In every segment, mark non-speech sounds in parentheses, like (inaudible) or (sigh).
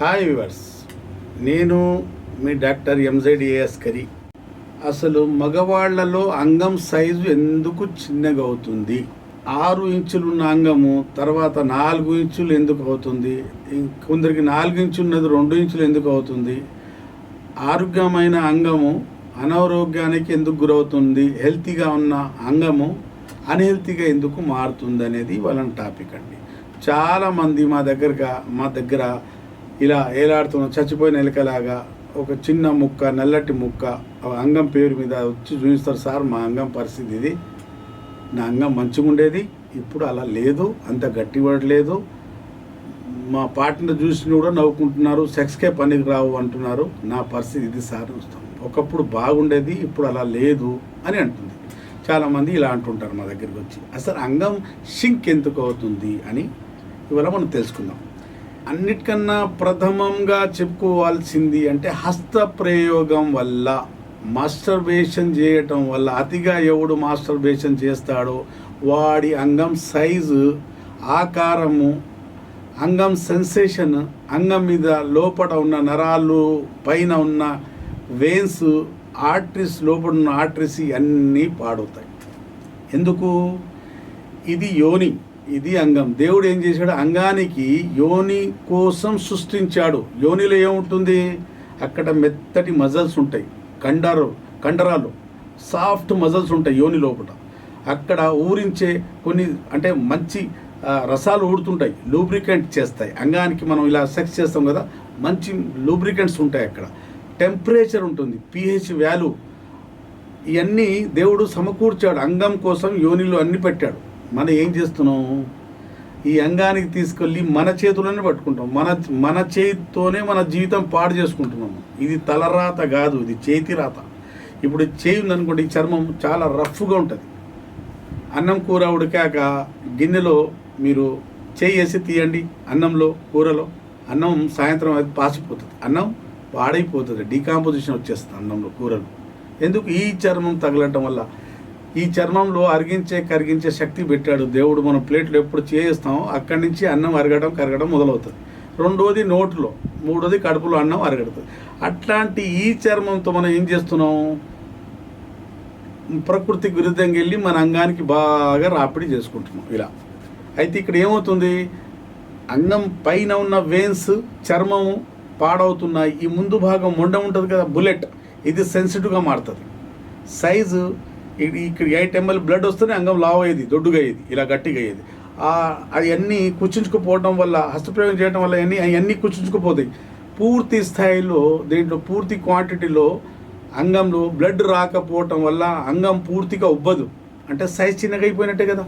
Hi viewers నేను మీ doctor ఎంజెడిఏఎస్ కరి. అసలు మగవాళ్ళలో అంగం సైజు ఎందుకు చిన్నగా అవుతుంది? ఆరు ఇంచులు ఉన్న అంగము తర్వాత నాలుగు ఇంచులు ఎందుకు అవుతుంది? కొందరికి నాలుగు ఇంచులు ఉన్నది రెండు ఇంచులు ఎందుకు అవుతుంది? ఆరోగ్యమైన అంగము అనారోగ్యానికి ఎందుకు గురవుతుంది? హెల్తీగా ఉన్న అంగము అన్హెల్తీగా ఎందుకు మారుతుంది అనేది వాళ్ళ టాపిక్ అండి. చాలామంది మా దగ్గరగా మా దగ్గర ఇలా ఏలాడుతున్న చచ్చిపోయిన ఎలకలాగా ఒక చిన్న ముక్క నల్లటి ముక్క ఆ అంగం పేరు మీద వచ్చి చూపిస్తారు సార్ మా అంగం పరిస్థితి ఇది. నా అంగం మంచిగా ఉండేది ఇప్పుడు అలా లేదు అంత గట్టి పడలేదు మా పార్ట్నర్ చూసి కూడా నవ్వుకుంటున్నారు సెక్స్కే పనికి రావు అంటున్నారు. నా పరిస్థితి ఇది సార్ వస్తాం. ఒకప్పుడు బాగుండేది ఇప్పుడు అలా లేదు అని అంటుంది. చాలామంది ఇలా అంటుంటారు మా దగ్గరికి వచ్చి. అసలు అంగం షింక్ ఎందుకు అవుతుంది? అని ఇవాళ మనం తెలుసుకుందాం. అన్నిటికన్నా ప్రథమంగా చెప్పుకోవాల్సింది అంటే హస్త ప్రయోగం వల్ల మాస్టర్బేషన్ చేయటం వల్ల అతిగా ఎవడు మాస్టర్బేషన్ చేస్తాడో వాడి అంగం సైజు ఆకారము అంగం సెన్సేషన్ అంగం మీద లోపల ఉన్న నరాలు పైన ఉన్న వెయిన్స్ ఆర్టరీస్ లోపల ఉన్న ఆర్టరీస్ అన్నీ పాడవుతాయి. ఎందుకు? ఇది యోని. ఇది అంగం. దేవుడు ఏం చేశాడు? అంగానికి యోని కోసం సృష్టించాడు. యోనిలో ఏముంటుంది? అక్కడ మెత్తటి మజల్స్ ఉంటాయి. కండరు కండరాలు. సాఫ్ట్ మజల్స్ ఉంటాయి యోని లోపల. అక్కడ ఊరించే కొన్ని అంటే మంచి రసాలు ఊడుతుంటాయి. లూబ్రికెంట్ చేస్తాయి. అంగానికి మనం ఇలా సెక్స్ చేస్తాం కదా మంచి లూబ్రికెంట్స్ ఉంటాయి అక్కడ. టెంపరేచర్ ఉంటుంది. పిహెచ్ వాల్యూ ఇవన్నీ దేవుడు సమకూర్చాడు. అంగం కోసం యోనిలో అన్ని పెట్టాడు. మనం ఏం చేస్తున్నాం? ఈ అంగానికి తీసుకెళ్ళి మన చేతులనే పట్టుకుంటాం. మన మన చేతితోనే మన జీవితం పాడు చేసుకుంటున్నాము ఇది తలరాత కాదు ఇది చేతి రాత. ఇప్పుడు చేయి ఉందనుకోండి ఈ చర్మం చాలా రఫ్గా ఉంటుంది. అన్నం కూర ఉడికాక గిన్నెలో మీరు చేయి వేసి తీయండి అన్నంలో కూరలో. అన్నం సాయంత్రం అది పాసిపోతుంది. అన్నం పాడైపోతుంది డీకాంపోజిషన్ వచ్చేస్తుంది అన్నంలో కూరలు. ఎందుకు? ఈ చర్మం తగలటం వల్ల ఈ చర్మంలో అరిగించే కరిగించే శక్తి పెట్టాడు దేవుడు. మనం ప్లేట్లు ఎప్పుడు చేయిస్తామో అక్కడి నుంచి అన్నం అరగడం కరగడం మొదలవుతుంది. రెండోది నోట్లో మూడోది కడుపులో అన్నం అరగడుతుంది. అట్లాంటి ఈ చర్మంతో మనం ఏం చేస్తున్నాం ప్రకృతికి విరుద్ధంగా వెళ్ళి మన అంగానికి బాగా రాపిడి చేసుకుంటున్నాం. ఇలా. అయితే ఇక్కడ ఏమవుతుంది? అంగం పైన ఉన్న వెయిన్స్ చర్మం పాడవుతున్నాయి. ఈ ముందు భాగం మొండ ఉంటుంది కదా బుల్లెట్. ఇది సెన్సిటివ్గా మారుతుంది. సైజు ఇక్కడ ఎయిట్ ఎంఎల్ బ్లడ్ వస్తేనే అంగం లావ్ అయ్యేది దొడ్డుగా అయ్యేది ఇలా గట్టిగా అయ్యేది అవన్నీ కుచించుకుపోవడం వల్ల హస్తప్రయోగం చేయడం వల్ల అన్నీ అవన్నీ కుచించుకుపోతాయి. పూర్తి స్థాయిలో దీంట్లో పూర్తి క్వాంటిటీలో అంగంలో బ్లడ్ రాకపోవటం వల్ల అంగం పూర్తిగా ఉబ్బదు. అంటే సైజ్ చిన్నగా అయిపోయినట్టే కదా.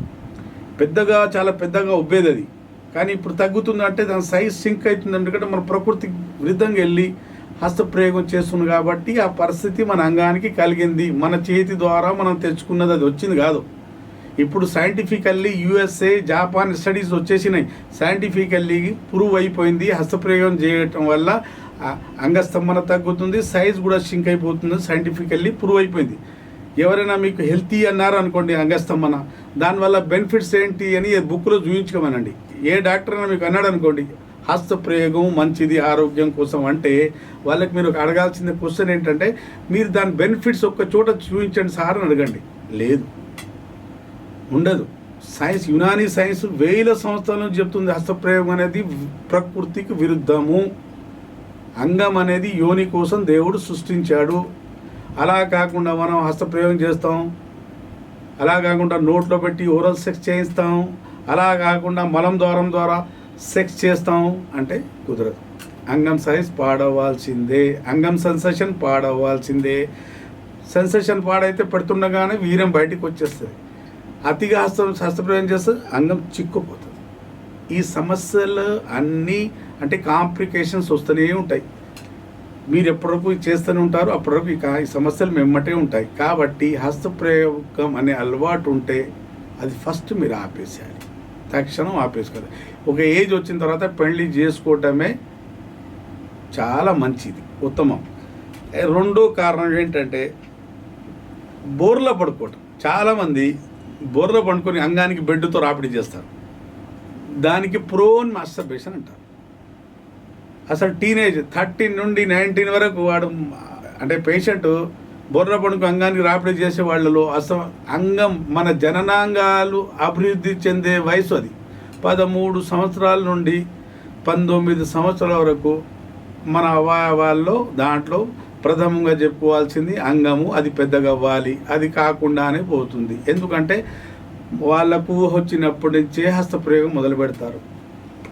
పెద్దగా చాలా పెద్దగా ఉబ్బేది అది. కానీ ఇప్పుడు తగ్గుతుందంటే దాని సైజ్ సింక్ అవుతుంది ఎందుకంటే మన ప్రకృతి విరుద్ధంగా వెళ్ళి హస్తప్రయోగం చేస్తుంది కాబట్టి ఆ పరిస్థితి మన అంగానికి కలిగింది. మన చేతి ద్వారా మనం తెచ్చుకున్నది అది వచ్చింది కాదు. ఇప్పుడు సైంటిఫికల్లీ యుఎస్ఏ జాపాన్ స్టడీస్ వచ్చేసినాయి. సైంటిఫికల్లీ ప్రూవ్ అయిపోయింది. హస్తప్రయోగం చేయటం వల్ల అంగస్తంభన తగ్గుతుంది సైజ్ కూడా షింక్ అయిపోతుంది సైంటిఫికల్లీ ప్రూవ్ అయిపోయింది. ఎవరైనా మీకు హెల్తీ అన్నారు అనుకోండి అంగస్తంభన దానివల్ల బెనిఫిట్స్ ఏంటి అని బుక్లో చూపించుకోమనండి ఏ డాక్టర్ అయినా మీకు అన్నాడు అనుకోండి హస్త ప్రయోగం మంచిది ఆరోగ్యం కోసం అంటే వాళ్ళకి మీరు అడగాల్సిన క్వశ్చన్ ఏంటంటే మీరు దాని బెనిఫిట్స్ ఒక్క చోట చూపించండి సార్ అని అడగండి. లేదు. ఉండదు. సైన్స్ యునానీ సైన్స్ వేల సంవత్సరాల నుంచి చెప్తుంది హస్తప్రయోగం అనేది ప్రకృతికి విరుద్ధము. అంగం అనేది యోని కోసం దేవుడు సృష్టించాడు. అలా కాకుండా మనం హస్తప్రయోగం చేస్తాం. అలా కాకుండా నోట్లో పెట్టి ఓరల్ సెక్స్ చేయిస్తాం. అలా కాకుండా మలం ద్వారం ద్వారా సెక్స్ చేస్తాం అంటే కుదరదు. అంగం సైజ్ పాడవలసిందే. అంగం సెన్సేషన్ పాడవలసిందే. సెన్సేషన్ పాడైతే పెడుతుండగానే వీర్యం బయటకు వచ్చేస్తుంది. అతిగా హస్త హస్తప్రయోగం చేస్తే అంగం చిక్కుపోతుంది ఈ సమస్యలు అన్నీ అంటే కాంప్లికేషన్స్ వస్తూనే ఉంటాయి. మీరు ఎప్పటివరకు చేస్తూనే ఉంటారు అప్పటివరకు ఇక ఈ సమస్యలు మెమ్మటే ఉంటాయి. కాబట్టి హస్తప్రయోగం అనే అలవాటు ఉంటే అది ఫస్ట్ మీరు ఆపేసేయాలి. తక్షణం ఆపేసుకోవాలి. ఒక ఏజ్ వచ్చిన తర్వాత పెళ్ళి చేసుకోవటమే చాలా మంచిది ఉత్తమం. రెండో కారణం ఏంటంటే బోర్లో పడుకోవటం. చాలామంది బోర్లో పడుకొని అంగానికి బెడ్తో రాపిడి చేస్తారు. దానికి ప్రోన్ మాస్టర్బేషన్ అంటారు. అసలు టీనేజ్ థర్టీన్ నుండి నైన్టీన్ వరకు వాడు అంటే పేషెంట్ బుర్ర పణుకు అంగానికి రాపిడి చేసే వాళ్ళలో అస అంగం మన జననాంగాలు అభివృద్ధి చెందే వయసు అది. పదమూడు సంవత్సరాల నుండి పంతొమ్మిది సంవత్సరాల వరకు మన అవయవాల్లో దాంట్లో ప్రథమంగా చెప్పుకోవాల్సింది అంగము అది పెద్దగా అవ్వాలి అది కాకుండానే పోతుంది. ఎందుకంటే వాళ్ళకు వచ్చినప్పటి నుంచే హస్తప్రయోగం మొదలు పెడతారు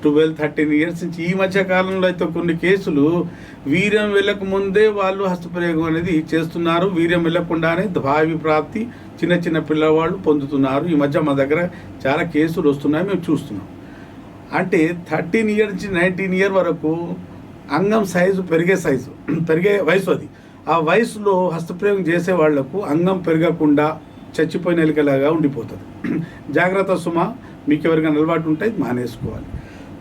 ట్వెల్వ్ థర్టీన్ ఇయర్స్ నుంచి ఈ మధ్య కాలంలో అయితే కొన్ని కేసులు వీర్యం వెళ్ళక ముందే వాళ్ళు హస్తప్రయోగం అనేది చేస్తున్నారు. వీర్యం వెళ్ళకుండానే భావి ప్రాప్తి చిన్న చిన్న పిల్లవాళ్ళు పొందుతున్నారు. ఈ మధ్య మా దగ్గర చాలా కేసులు వస్తున్నాయి మేము చూస్తున్నాం. అంటే థర్టీన్ ఇయర్ నుంచి నైన్టీన్ ఇయర్ వరకు అంగం సైజు పెరిగే సైజు (clears throat) పెరిగే వయసు అది. ఆ వయసులో హస్తప్రయోగం చేసే వాళ్ళకు అంగం పెరగకుండా చచ్చిపోయిన ఎలికలాగా ఉండిపోతుంది. (clears throat) జాగ్రత్త సుమ మీకు ఎవరికైనా అలవాటు ఉంటే మానేసుకోవాలి.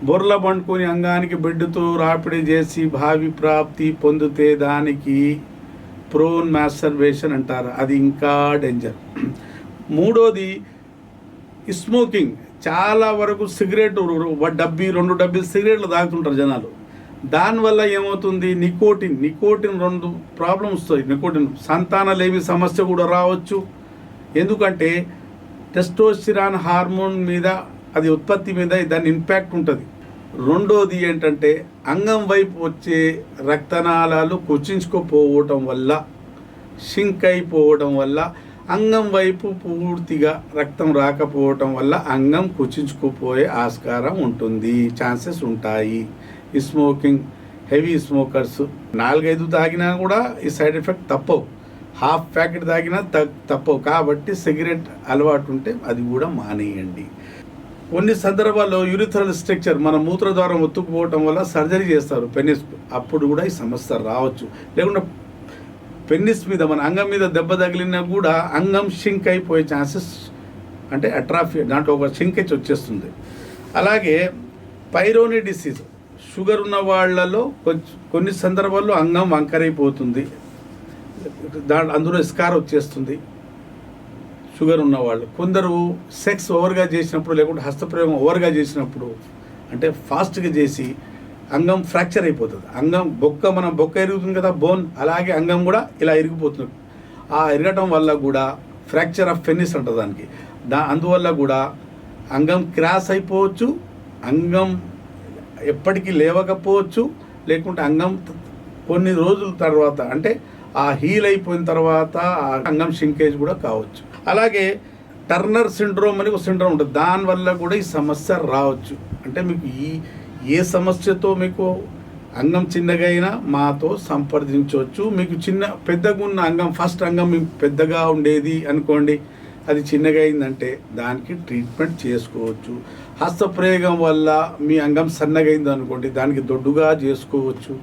బొర్ల పండుకొని అంగానికి బెడ్డుతో రాపిడి చేసి భావి ప్రాప్తి పొందితే దానికి ప్రోన్ మాస్టర్బేషన్ అంటారు. అది ఇంకా డేంజర్ మూడోది స్మోకింగ్ చాలా వరకు సిగరెట్ డబ్బీ రెండు డబ్బీ సిగరెట్లు తాగుతుంటారు జనాలు. దానివల్ల ఏమవుతుంది? నికోటిన్. నికోటిన్ రెండు ప్రాబ్లమ్స్ వస్తాయి నికోటిన్. సంతానలేమి సమస్య కూడా రావచ్చు. ఎందుకంటే టెస్టోస్టిరాన్ హార్మోన్ మీద అది ఉత్పత్తి మీద దాని ఇంపాక్ట్ ఉంటుంది. రెండోది ఏంటంటే అంగం వైపు వచ్చే రక్తనాళాలు కుచించుకోపోవటం వల్ల షింక్ అయిపోవడం వల్ల అంగం వైపు పూర్తిగా రక్తం రాకపోవటం వల్ల అంగం కుచించుకుపోయే ఆస్కారం ఉంటుంది. ఛాన్సెస్ ఉంటాయి. ఈ స్మోకింగ్ హెవీ స్మోకర్స్ నాలుగైదు తాగినా కూడా ఈ సైడ్ ఎఫెక్ట్ తప్పవు. హాఫ్ ప్యాకెట్ తాగినా త- తప్పవు. కాబట్టి సిగరెట్ అలవాటు ఉంటే అది కూడా మానేయండి. కొన్ని సందర్భాల్లో యూరిథరల్ స్ట్రక్చర్ మన మూత్రద్వారం ఒత్తుకుపోవటం వల్ల సర్జరీ చేస్తారు. పెన్నిస్ అప్పుడు కూడా ఈ సమస్య రావచ్చు. లేకుంటే పెన్నిస్ మీద మన అంగం మీద దెబ్బ తగిలినా కూడా అంగం షింక్ అయిపోయే ఛాన్సెస్ అంటే అట్రాఫీ దాంట్లో ఒక షింకేజ్ వచ్చేస్తుంది. అలాగే పైరోని డిసీజ్ షుగర్ ఉన్న వాళ్ళలో కొంచెం కొన్ని సందర్భాల్లో అంగం వంకరైపోతుంది. దా అందులో స్కార్ వచ్చేస్తుంది. షుగర్ ఉన్నవాళ్ళు. కొందరు సెక్స్ ఓవర్గా చేసినప్పుడు లేకుంటే హస్తప్రయోగం ఓవర్గా చేసినప్పుడు అంటే ఫాస్ట్గా చేసి అంగం ఫ్రాక్చర్ అయిపోతుంది. అంగం బొక్క మనం బొక్క ఎరుగుతుంది కదా బోన్ అలాగే అంగం కూడా ఇలా ఇరిగిపోతుంది. ఆ ఇరగటం వల్ల కూడా ఫ్రాక్చర్ ఆఫ్ ఫెన్నిస్ అంటుంది దానికి. దా అందువల్ల కూడా అంగం క్రాస్ అయిపోవచ్చు అంగం ఎప్పటికీ లేవకపోవచ్చు లేకుంటే అంగం కొన్ని రోజుల తర్వాత అంటే ఆ హీల్ అయిపోయిన తర్వాత ఆ అంగం షింకేజ్ కూడా కావచ్చు. అలాగే టర్నర్ సిండ్రోమ్ అని ఒక సిండ్రోమ్ ఉంటుంది. దానివల్ల కూడా ఈ సమస్య రావచ్చు. అంటే మీకు ఈ ఏ సమస్యతో మీకు అంగం చిన్నగా అయినా మాతో సంప్రదించవచ్చు. మీకు చిన్న పెద్దగా ఉన్న అంగం ఫస్ట్ అంగం మీకు పెద్దగా ఉండేది అనుకోండి. అది చిన్నగా అయిందంటే దానికి ట్రీట్మెంట్ చేసుకోవచ్చు. హస్తప్రయోగం వల్ల మీ అంగం సన్నగా అయింది అనుకోండి దానికి దొడ్డుగా చేసుకోవచ్చు.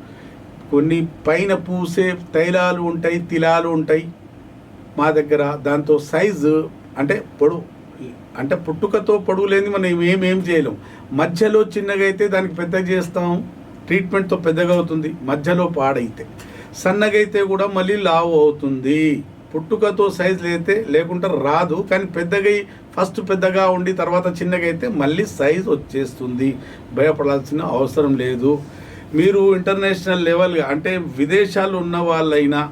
కొన్ని పైన పూసే తైలాలు ఉంటాయి తిలాలు ఉంటాయి. మా దగ్గర దాంతో సైజు అంటే పొడవు అంటే పుట్టుకతో పొడవు లేని మనం ఏమేం చేయలేం. మధ్యలో చిన్నగా అయితే దానికి పెద్దగా చేస్తాం. ట్రీట్మెంట్తో పెద్దగా అవుతుంది. మధ్యలో పాడైతే. సన్నగైతే కూడా మళ్ళీ లావు అవుతుంది. పుట్టుకతో సైజు అయితే లేకుంటే రాదు. కానీ పెద్దగా ఫస్ట్ పెద్దగా ఉండి తర్వాత చిన్నగా అయితే మళ్ళీ సైజ్ వచ్చేస్తుంది. భయపడాల్సిన అవసరం లేదు. మీరు ఇంటర్నేషనల్ లెవెల్గా అంటే విదేశాలు ఉన్న వాళ్ళైనా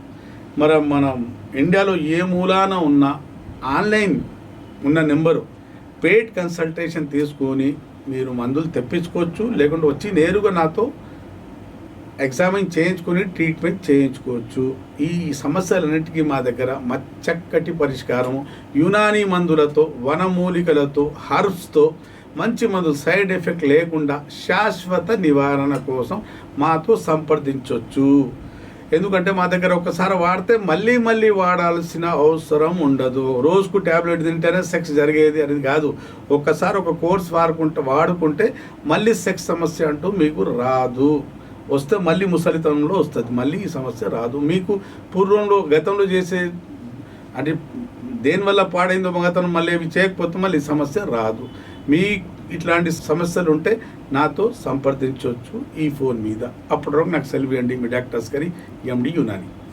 మరి మనం ఇండియాలో ఏ మూలాన ఉన్న ఆన్లైన్ ఉన్న నెంబరు పెయిడ్ కన్సల్టేషన్ తీసుకొని మీరు మందులు తెప్పించుకోవచ్చు లేకుంటే వచ్చి నేరుగా నాతో ఎగ్జామిన్ చేయించుకొని ట్రీట్మెంట్ చేయించుకోవచ్చు. ఈ సమస్యలన్నిటికీ మా దగ్గర మ చక్కటి పరిష్కారం. యునానీ మందులతో వనమూలికలతో హర్బ్స్తో మంచి మందులు సైడ్ ఎఫెక్ట్ లేకుండా శాశ్వత నివారణ కోసం మాతో సంప్రదించవచ్చు ఎందుకంటే మా దగ్గర ఒకసారి వాడితే మళ్ళీ మళ్ళీ వాడాల్సిన అవసరం ఉండదు. రోజుకు ట్యాబ్లెట్ తింటేనే సెక్స్ జరిగేది అనేది కాదు. ఒక్కసారి ఒక కోర్స్ వాడుకుంటే వాడుకుంటే మళ్ళీ సెక్స్ సమస్య అంటూ మీకు రాదు. వస్తే మళ్ళీ ముసలితనంలో వస్తుంది. మళ్ళీ ఈ సమస్య రాదు. మీకు పూర్వంలో గతంలో చేసే అంటే దేనివల్ల పాడైందో మగతనం మళ్ళీ ఇవి చేయకపోతే మళ్ళీ ఈ సమస్య రాదు. మీ ఇట్లాంటి సమస్యలు ఉంటే నాతో సంప్రదించవచ్చు ఈ ఫోన్ మీద. అప్పటివరకు నాకు సెలవు ఇవ్వండి మీ డాక్టర్స్ గారి ఎండి యునాని.